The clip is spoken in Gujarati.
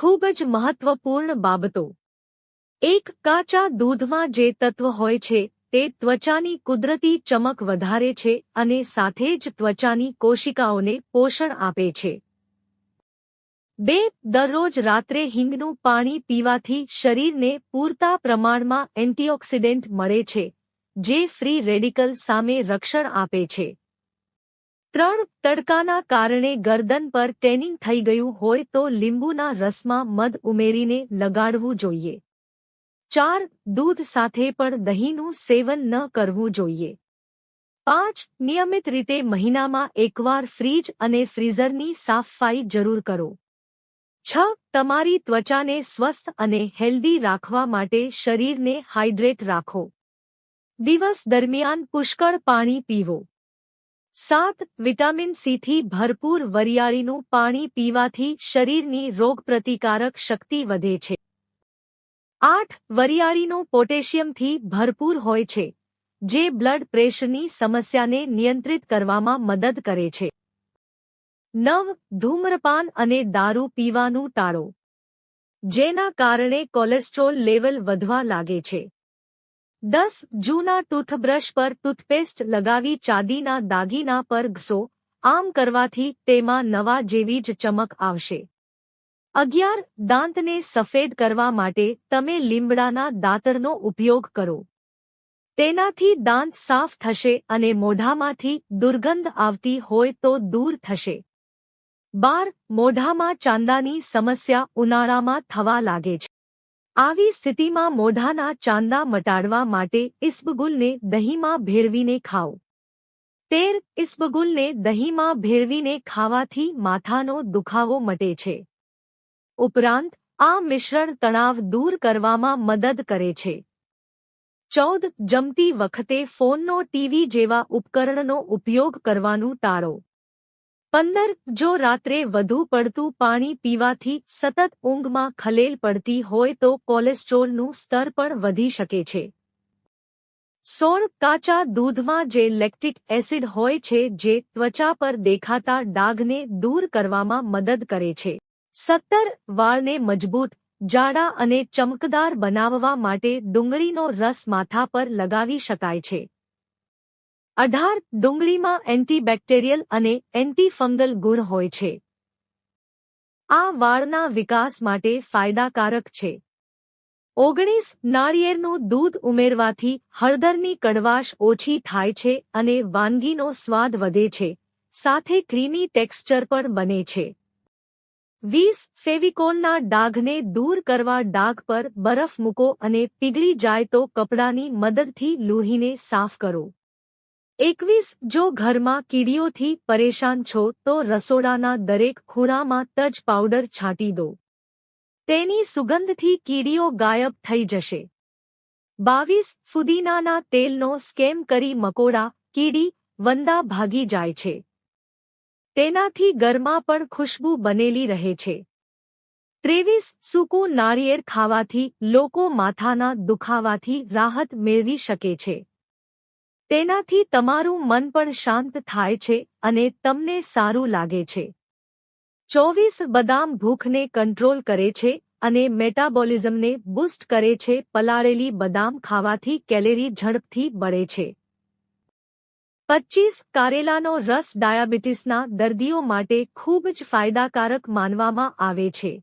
ખૂબ જ મહત્વપૂર્ણ બાબતો. એક કાચા દૂધમાં જે તત્વ હોય છે, તે ત્વચાની કુદરતી ચમક વધારે છે અને સાથે જ ત્વચાની કોશિકાઓને પોષણ આપે છે. બે, દરરોજ રાત્રે હિંગનું પાણી પીવાથી શરીરને પૂરતા પ્રમાણમાં એન્ટીઓક્સિડન્ટ મળે છે, જે ફ્રી રેડિકલ સામે રક્ષણ આપે છે. ત્રણ તડકાના કારણે ગરદન પર ટેનિંગ થઈ ગયું હોય તો લીંબુના રસમાં મધ ઉમેરીને લગાડવું જોઈએ. ચાર, દૂધ સાથે પણ દહીંનું સેવન ન કરવું જોઈએ. પાંચ, નિયમિત રીતે મહિનામાં એકવાર ફ્રીજ અને ફ્રીઝરની સાફસફાઈ જરૂર કરો. છ, તમારી ત્વચાને સ્વસ્થ અને હેલ્ધી રાખવા માટે શરીરને હાઇડ્રેટ રાખો. દિવસ દરમિયાન પુષ્કળ પાણી પીવો. સાત વિટામિન સીથી ભરપૂર વરિયાળીનું પાણી પીવાથી શરીરની રોગપ્રતિકારક શક્તિ વધે છે. આઠ વરિયાળીનું પોટેશિયમથી ભરપૂર હોય છે, જે બ્લડ પ્રેશરની સમસ્યાને નિયંત્રિત કરવામાં મદદ કરે છે. નવ ધૂમ્રપાન અને દારૂ પીવાનું ટાળો, જેના કારણે કોલેસ્ટ્રોલ લેવલ વધવા લાગે છે. દસ, જૂના ટૂથબ્રશ પર ટૂથપેસ્ટ લગાવી ચાંદીના દાગીના પર ઘસો. આમ કરવાથી તેમાં નવા જેવી જ ચમક આવશે. અગિયાર, દાંતને સફેદ કરવા માટે તમે લીમડાના દાંતરનો ઉપયોગ કરો. તેનાથી દાંત સાફ થશે અને મોઢામાંથી દુર્ગંધ આવતી હોય તો દૂર થશે. બાર, મોઢામાં ચાંદાની સમસ્યા ઉનાળામાં થવા લાગે છે. આવી સ્થિતિમાં મોઢાના ચાંદા મટાડવા માટે ઇસ્બગુલને દહીંમાં ભેળવીને ખાઓ. તેર ઇસ્બગુલને દહીંમાં ભેળવીને ખાવાથી માથાનો દુખાવો મટે છે. ઉપરાંત, આ મિશ્રણ તણાવ દૂર કરવામાં મદદ કરે છે. ચૌદ જમતી વખતે ફોનનો ટીવી જેવા ઉપકરણનો ઉપયોગ કરવાનું ટાળો. પંદર, જો રાત્રે વધુ પડતું પાણી પીવાથી સતત ઊંઘમાં ખલેલ પડતી હોય તો કોલેસ્ટ્રોલનું સ્તર પણ વધી શકે છે. સોળ, કાચા દૂધમાં જે લેક્ટિક એસિડ હોય છે જે ત્વચા પર દેખાતા ડાઘને દૂર કરવામાં મદદ કરે છે. સત્તર, વાળને મજબૂત, જાડા અને ચમકદાર બનાવવા માટે ડુંગળીનો રસ માથા પર લગાવી શકાય છે. અઢાર ડુંગળીમાં એન્ટીબેક્ટેરિયલ અને એન્ટીફંગલ ગુણ હોય છે. આ વાળના વિકાસ માટે ફાયદાકારક છે. ઓગણીસ નાળિયેરનું દૂધ ઉમેરવાથી હળદરની કડવાશ ઓછી થાય છે અને વાનગીનો સ્વાદ વધે છે, સાથે ક્રીમી ટેક્સચર પણ બને છે. વીસ ફેવિકોલના ડાઘને દૂર કરવા ડાઘ પર બરફ મૂકો અને પીગળી જાય તો કપડાની મદદથી લૂહીને સાફ કરો. એકવીસ, જો ઘરમાં કીડીઓથી પરેશાન છો, તો રસોડાના દરેક ખૂણામાં તજ પાવડર છાંટી દો. તેની સુગંધથી કીડીઓ ગાયબ થઈ જશે. બાવીસ, ફુદીનાના તેલનો સ્કેમ કરી મકોડા, કીડી, વંદા ભાગી જાય છે. તેનાથી ઘરમાં પણ ખુશ્બુ બનેલી રહે છે. ત્રેવીસ, સૂકું નાળિયેર ખાવાથી લોકો માથાના દુખાવાથી રાહત મેળવી શકે છે. તેનાથી તમારું મન પણ શાંત થાય છે અને તમને સારું લાગે છે. ચોવીસ બદામ ભૂખને કંટ્રોલ કરે છે અને મેટાબોલિઝમને બૂસ્ટ કરે છે. પલાળેલી બદામ ખાવાથી કેલેરી ઝડપથી બળે છે. પચ્ચીસ કારેલાનો રસ ડાયાબિટીસના દર્દીઓ માટે ખૂબ જ ફાયદાકારક માનવામાં આવે છે.